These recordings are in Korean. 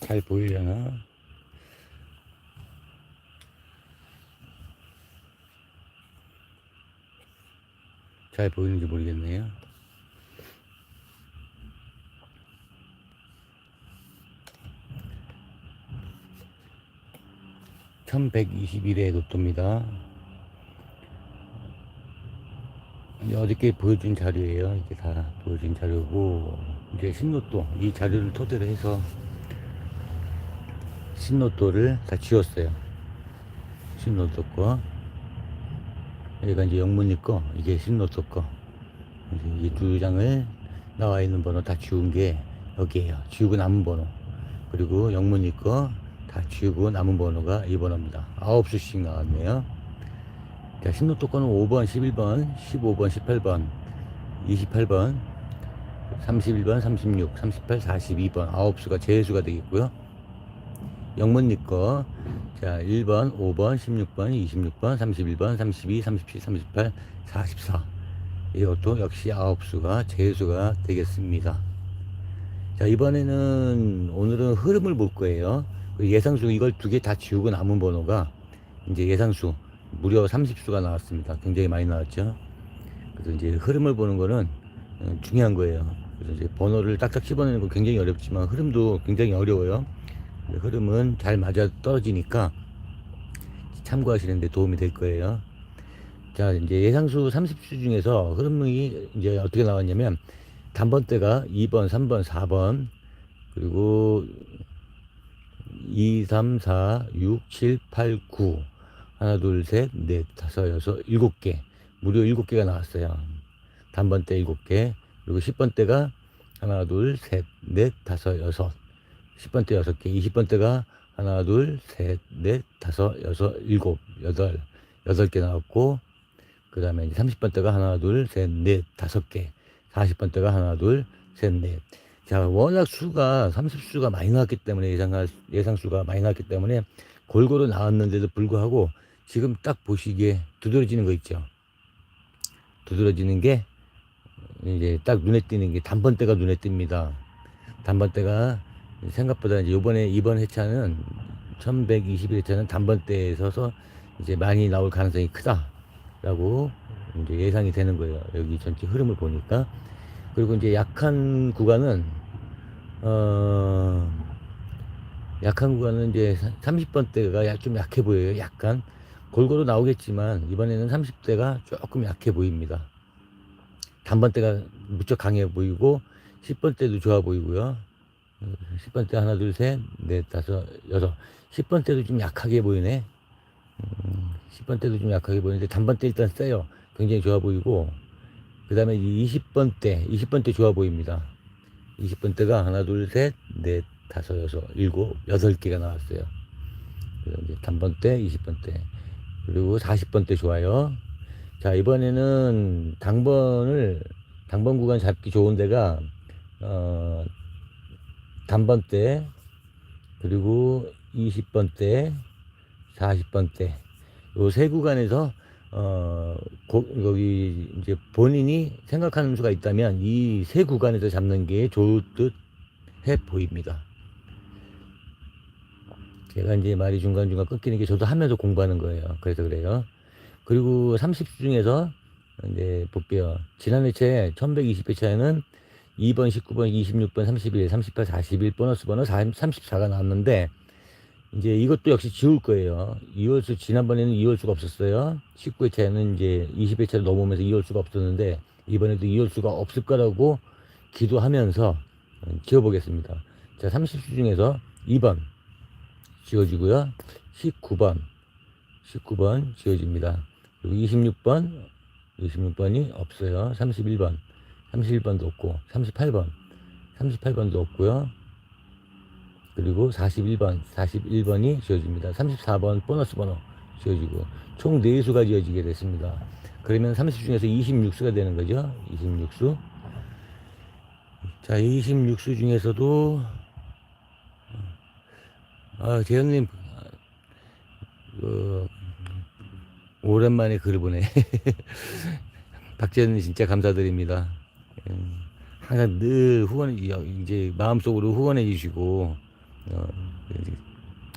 잘 보이려나? 잘 보이는지 모르겠네요. (1121의) 로또입니다. 이제 어저께 보여준 자료예요. 이게 다 보여준 자료고 이제 신로또 이 자료를 토대로 해서 신로또를 다 지웠어요. 신로또 거 여기가 이제 영문이 거 이게 신로또 거 이 두 장을 나와 있는 번호 다 지운 게 여기에요. 지우고 남은 번호 그리고 영문이 거 다 지우고 남은 번호가 이 번호입니다. 아홉 수씩 나왔네요. 자, 신노 거는 5번, 11번, 15번, 18번, 28번, 31번, 36, 38, 42번, 9수가 제수가 되겠고요. 영문니 거, 자, 1번, 5번, 16번, 26번, 31번, 32, 37, 38, 44. 이것도 역시 9수가 제수가 되겠습니다. 자, 이번에는, 오늘은 흐름을 볼 거예요. 그 예상수 이걸 두 개 다 지우고 남은 번호가 이제 예상수 무려 30수가 나왔습니다. 굉장히 많이 나왔죠. 그래서 이제 흐름을 보는 거는 어, 중요한 거예요. 그래서 이제 번호를 딱딱 집어내는 거 굉장히 어렵지만 흐름도 굉장히 어려워요. 흐름은 잘 맞아 떨어지니까 참고하시는데 도움이 될 거예요. 자, 이제 예상수 30수 중에서 흐름이 이제 어떻게 나왔냐면 단번대가 2번, 3번, 4번 그리고 2, 3, 4, 6, 7, 8, 9 하나, 둘, 셋, 넷, 다섯, 여섯, 일곱 개. 무려 일곱 개가 나왔어요. 단번대 일곱 개. 그리고 10번대가 하나, 둘, 셋, 넷, 다섯, 여섯. 10번대 여섯 개. 20번대가 하나, 둘, 셋, 넷, 다섯, 여섯, 일곱, 여덟. 여덟 개 나왔고, 그 다음에 이제 30번대가 하나, 둘, 셋, 넷, 다섯 개. 40번대가 하나, 둘, 셋, 넷. 자, 워낙 수가, 30수가 많이 나왔기 때문에, 예상, 예상수가 많이 나왔기 때문에, 골고루 나왔는데도 불구하고, 지금 딱 보시기에 두드러지는 거 있죠. 두드러지는 게 이제 딱 눈에 띄는 게 단번대가 눈에 띕니다. 단번대가 생각보다 이제 요번에 이번 회차는 1121회차는 단번대에 서서 이제 많이 나올 가능성이 크다라고 이제 예상이 되는 거예요. 여기 전체 흐름을 보니까. 그리고 이제 약한 구간은 어 약한 구간은 이제 30번대가 좀 약해 보여요. 약간 골고루 나오겠지만 이번에는 30대가 조금 약해 보입니다. 단번대가 무척 강해 보이고 10번대도 좋아 보이고요. 10번대 하나 둘 셋 넷 다섯 여섯 10번대도 좀 약하게 보이네. 음, 10번대도 좀 약하게 보이는데 단번대 일단 세요. 굉장히 좋아 보이고 그 다음에 20번대 20번대 좋아 보입니다. 20번대가 하나 둘셋넷 다섯 여섯 일곱 여덟 개가 나왔어요. 그래서 이제 단번대 20번대 그리고 40번대 좋아요. 자, 이번에는 당번을, 당번 구간 잡기 좋은 데가, 어, 단번대, 그리고 20번대, 40번대. 요 세 구간에서, 어, 고, 거기, 이제 본인이 생각하는 수가 있다면 이 세 구간에서 잡는 게 좋을 듯해 보입니다. 제가 이제 말이 중간중간 끊기는 게 저도 하면서 공부하는 거예요. 그래서 그래요. 그리고 30수 중에서 이제 볼게요. 지난 회차에 1120회차에는 2번, 19번, 26번, 31, 38, 41 보너스 번호 34가 나왔는데 이제 이것도 역시 지울 거예요. 2월수 지난번에는 2월수가 없었어요. 19회차에는 이제 20회차를 넘으면서 2월수가 없었는데 이번에도 2월수가 없을 거라고 기도하면서 지워보겠습니다. 자, 30수 중에서 2번 지워지고요. 19번, 19번 지워집니다. 그리고 26번, 26번이 없어요. 31번, 31번도 없고, 38번, 38번도 없고요. 그리고 41번, 41번이 지워집니다. 34번 보너스 번호 지워지고, 총 4수가 지워지게 됐습니다. 그러면 30 중에서 26수가 되는 거죠. 26수. 자, 26수 중에서도 아, 재현님, 그, 오랜만에 글을 보네. 박재현님 진짜 감사드립니다. 음, 항상 늘 후원, 이제 마음속으로 후원해 주시고, 어,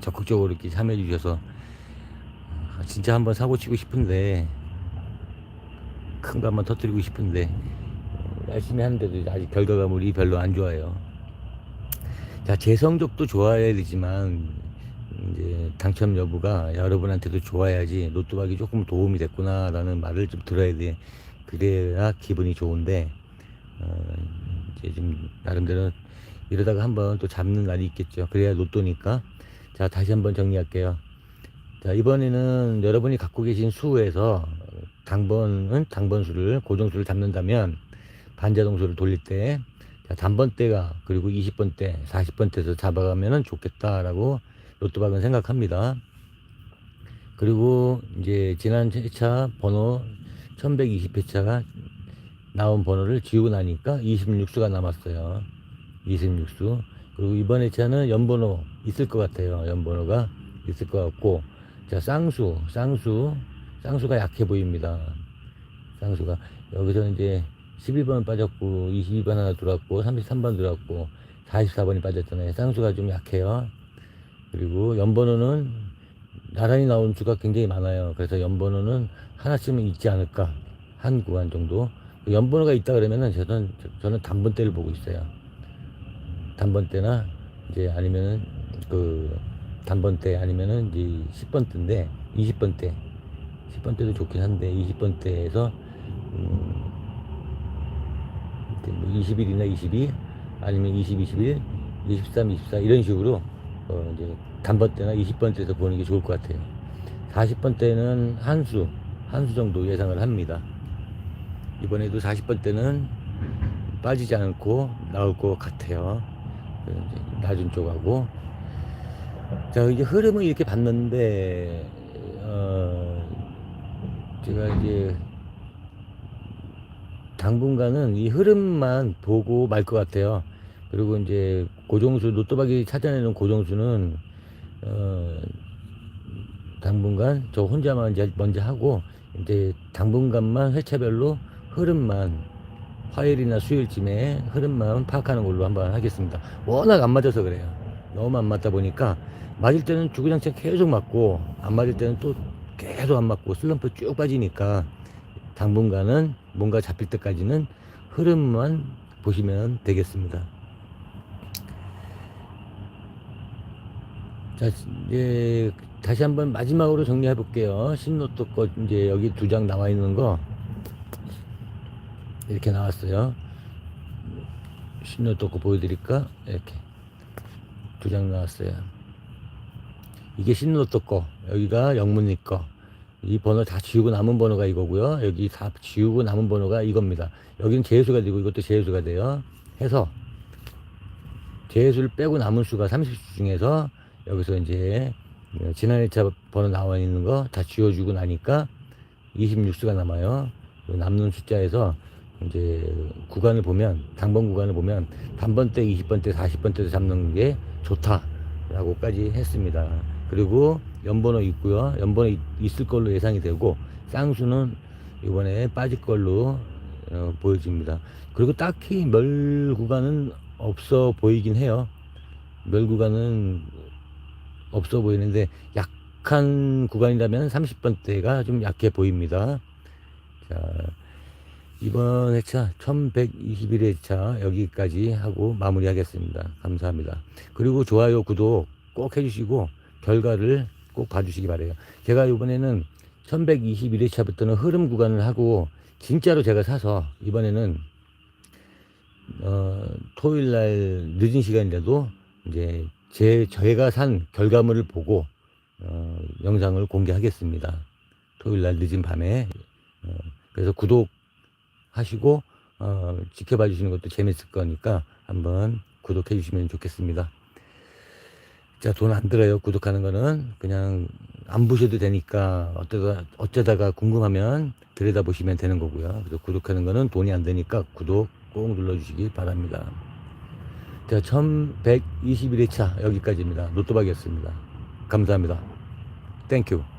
적극적으로 이렇게 참여해 주셔서 어, 진짜 한번 사고 치고 싶은데 큰 거 한번 터뜨리고 싶은데 어, 열심히 하는데도 아직 결과물이 별로 안 좋아요. 자, 제 성적도 좋아야 되지만 이제 당첨 여부가 여러분한테도 좋아야지 로또박이 조금 도움이 됐구나라는 말을 좀 들어야 돼. 그래야 기분이 좋은데 어, 이제 좀 나름대로 이러다가 한번 또 잡는 날이 있겠죠. 그래야 로또니까. 자, 다시 한번 정리할게요. 자, 이번에는 여러분이 갖고 계신 수에서 당번은 당번수를 고정수를 잡는다면 반자동수를 돌릴 때 자, 단번대가 그리고 20번대, 40번대에서 잡아가면은 좋겠다라고 로또박은 생각합니다. 그리고 이제 지난 회차 번호 1120회차가 나온 번호를 지우고 나니까 26수가 남았어요. 26수. 그리고 이번 회차는 연번호 있을 것 같아요. 연번호가 있을 것 같고. 자, 쌍수, 쌍수, 쌍수가 약해 보입니다. 쌍수가. 여기서 이제 12번 빠졌고, 22번 하나 들어왔고, 33번 들어왔고, 44번이 빠졌잖아요. 쌍수가 좀 약해요. 그리고 연번호는 나란히 나온 수가 굉장히 많아요. 그래서 연번호는 하나쯤은 있지 않을까. 한 구간 정도. 연번호가 있다 그러면은 저는, 저는 단번대를 보고 있어요. 단번대나 이제 아니면은 그 단번대 아니면은 이제 10번대인데 20번대 10번대도 좋긴 한데 20번대에서 음, 이제 뭐 21이나 22 아니면 20, 21, 23, 24 이런 식으로 어 이제 단번대나 20번대에서 보는 게 좋을 것 같아요. 40번대는 한수 한수 정도 예상을 합니다. 이번에도 40번대는 빠지지 않고 나올 것 같아요. 그 낮은 쪽하고. 자, 이제 흐름을 이렇게 봤는데, 어, 제가 이제 당분간은 이 흐름만 보고 말 것 같아요. 그리고 이제 고정수, 노또박이 찾아내는 고정수는, 어, 당분간 저 혼자만 이제 먼저 하고, 이제 당분간만 회차별로 흐름만 화요일이나 수요일쯤에 흐름만 파악하는 걸로 한번 하겠습니다. 워낙 안 맞아서 그래요. 너무 안 맞다 보니까 맞을 때는 주구장창 계속 맞고 안 맞을 때는 또 계속 안 맞고 슬럼프 쭉 빠지니까 당분간은 뭔가 잡힐 때까지는 흐름만 보시면 되겠습니다. 자, 이제 다시 한번 마지막으로 정리해 볼게요. 신노트 거 이제 여기 두 장 나와 있는 거 이렇게 나왔어요. 신노트 거 보여드릴까? 이렇게 두 장 나왔어요. 이게 신노트 거, 여기가 영문이 거. 이 번호 다 지우고 남은 번호가 이거고요. 여기 다 지우고 남은 번호가 이겁니다. 여기는 제수가 되고 이것도 제수가 돼요. 해서 제수를 빼고 남은 수가 30수 중에서 여기서 이제 지난 1차 번호 나와 있는 거 다 지워주고 나니까 26수가 남아요. 그 남는 숫자에서 이제 구간을 보면 당번 구간을 보면 단번대, 20번대, 40번대도 잡는 게 좋다라고까지 했습니다. 그리고 연번호 있고요. 연번호 있- 있을 걸로 예상이 되고 쌍수는 이번에 빠질 걸로 어, 보여집니다. 그리고 딱히 멸 구간은 없어 보이긴 해요. 멸 구간은 없어 보이는데 약한 구간이라면 30번대가 좀 약해 보입니다. 자, 이번 회차 1121회차 여기까지 하고 마무리하겠습니다. 감사합니다. 그리고 좋아요, 구독 꼭 해주시고 결과를 꼭 봐주시기 바래요. 제가 이번에는 1121회차부터는 흐름 구간을 하고 진짜로 제가 사서 이번에는 어, 토요일 날 늦은 시간이라도 이제 제 저희가 산 결과물을 보고 어, 영상을 공개하겠습니다. 토요일 날 늦은 밤에 어, 그래서 구독 하시고 어, 지켜봐 주시는 것도 재밌을 거니까 한번 구독해 주시면 좋겠습니다. 자, 돈 안 들어요. 구독하는 거는 그냥 안 보셔도 되니까 어쩌다 어쩌다가 궁금하면 들여다 보시면 되는 거고요. 그래서 구독하는 거는 돈이 안 되니까 구독 꼭 눌러 주시기 바랍니다. 자, 1121회차 여기까지입니다. 노또박이었습니다. 감사합니다. 땡큐.